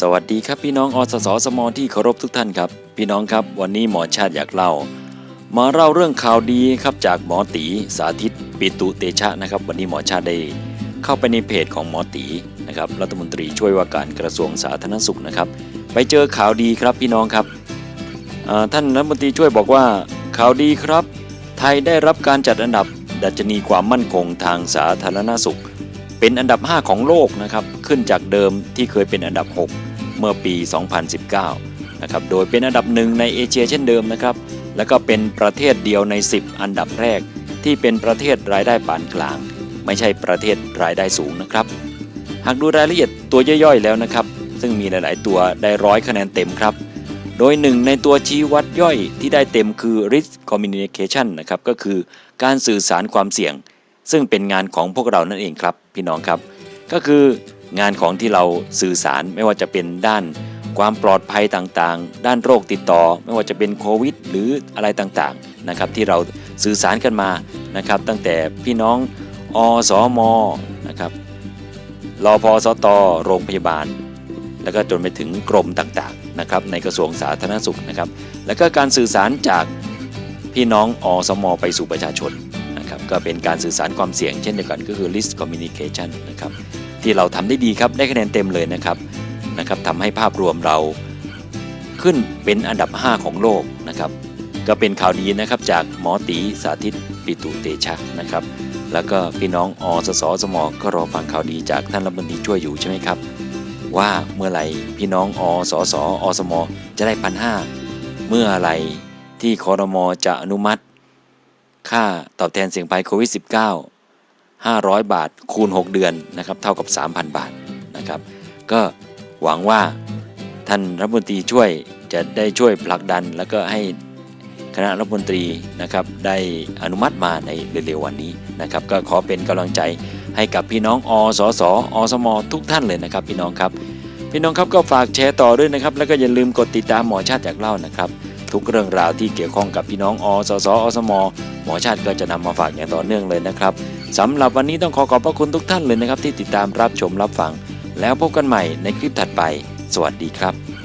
สวัสดีครับพี่น้องอสสสมที่เคารพทุกท่านครับ พี่น้องครับวันนี้หมอชาติอยากเล่า มาเล่าเรื่องข่าวดีครับจากหมอตีสาธิตปิตุเตชะนะครับ วันนี้หมอชาติได้เข้าไปในเพจของหมอตีนะครับรัฐมนตรีช่วยว่าการกระทรวงสาธารณสุขนะครับ ไปเจอข่าวดีครับพี่น้องครับท่านรัฐมนตรีช่วยบอกว่าข่าวดีครับ ไทยได้รับการจัดอันดับดัชนีความมั่นคงทางสาธารณสุข เป็นอันดับ 5 ของโลกนะครับขึ้นจากเดิมที่เคยเป็นอันดับ 6 เมื่อปี 2019 นะครับ โดยเป็นอันดับหนึ่งในเอเชียเช่นเดิมนะครับ แล้วก็เป็นประเทศเดียวใน 10 อันดับแรก ที่เป็นประเทศรายได้ปานกลาง ไม่ใช่ประเทศรายได้สูงนะครับ หากดูรายละเอียดตัวย่อยๆแล้วนะครับ ซึ่งมีหลาย ๆ ตัวได้ร้อยคะแนนเต็มครับ โดยหนึ่งในตัวชี้วัดย่อยที่ได้เต็มคือ risk communication นะครับ ก็คือการสื่อสารความเสี่ยง ซึ่งเป็นงานของพวกเรานั่นเองครับ พี่น้องครับ ก็คือ งานของที่เราสื่อสารไม่ว่าจะเป็นด้านความปลอดภัยต่างๆ ด้านโรคติดต่อ ไม่ว่าจะเป็นโควิด หรืออะไรต่างๆนะครับที่เราสื่อสารกันมานะครับ ตั้งแต่พี่น้องอสมนะครับรอพอสตโรงพยาบาล แล้วก็จนไปถึงกรมต่างๆนะครับในกระทรวงสาธารณสุขนะครับ แล้วก็การสื่อสารจากพี่น้องอสมไปสู่ประชาชนนะครับก็เป็นการสื่อสารความเสี่ยงเช่นเดียวกันก็คือ list communication นะครับ ที่เราทำได้ดีครับได้คะแนนเต็มเลยนะครับนะครับทำให้ภาพรวมเราขึ้นเป็นอันดับ 5 ของโลกนะครับ ก็เป็นข่าวดีนะครับจากหมอตีสาธิตปิตุเตชะนะครับ แล้วก็พี่น้องอสสสมก็รอฟังข่าวดีจากท่านรัฐมนตรีช่วยอยู่ใช่ไหมครับ ว่าเมื่อไหร่พี่น้องอสสอสมจะได้พันห้าเมื่อไหร่ที่คอรมอจะอนุมัติ ค่าตอบแทนเสี่ยงภัยโควิด -19 500 บาท คูณ 6 เดือนนะครับเท่ากับ 3,000 บาทนะครับ ก็หวังว่าท่านรัฐมนตรีช่วยจะได้ช่วยผลักดัน แล้วก็ให้คณะรัฐมนตรีนะครับได้อนุมัติมาในเร็วๆวันนี้นะครับก็ขอเป็นกำลังใจให้กับพี่น้องอสสอสมทุกท่านเลยนะครับพี่น้องครับ พี่น้องครับก็ฝากแชร์ต่อด้วยนะครับ แล้วก็อย่าลืมกดติดตามหมอชาติอยากเล่านะครับ ทุกเรื่องราวที่เกี่ยวข้องกับพี่น้องอสสอสมหมอชาติก็จะนำมาฝากอย่างต่อเนื่องเลยนะครับสำหรับวันนี้ต้องขอขอบพระคุณทุกท่านเลยนะครับ ที่ติดตามรับชมรับฟัง แล้วพบกันใหม่ในคลิปถัดไป สวัสดีครับ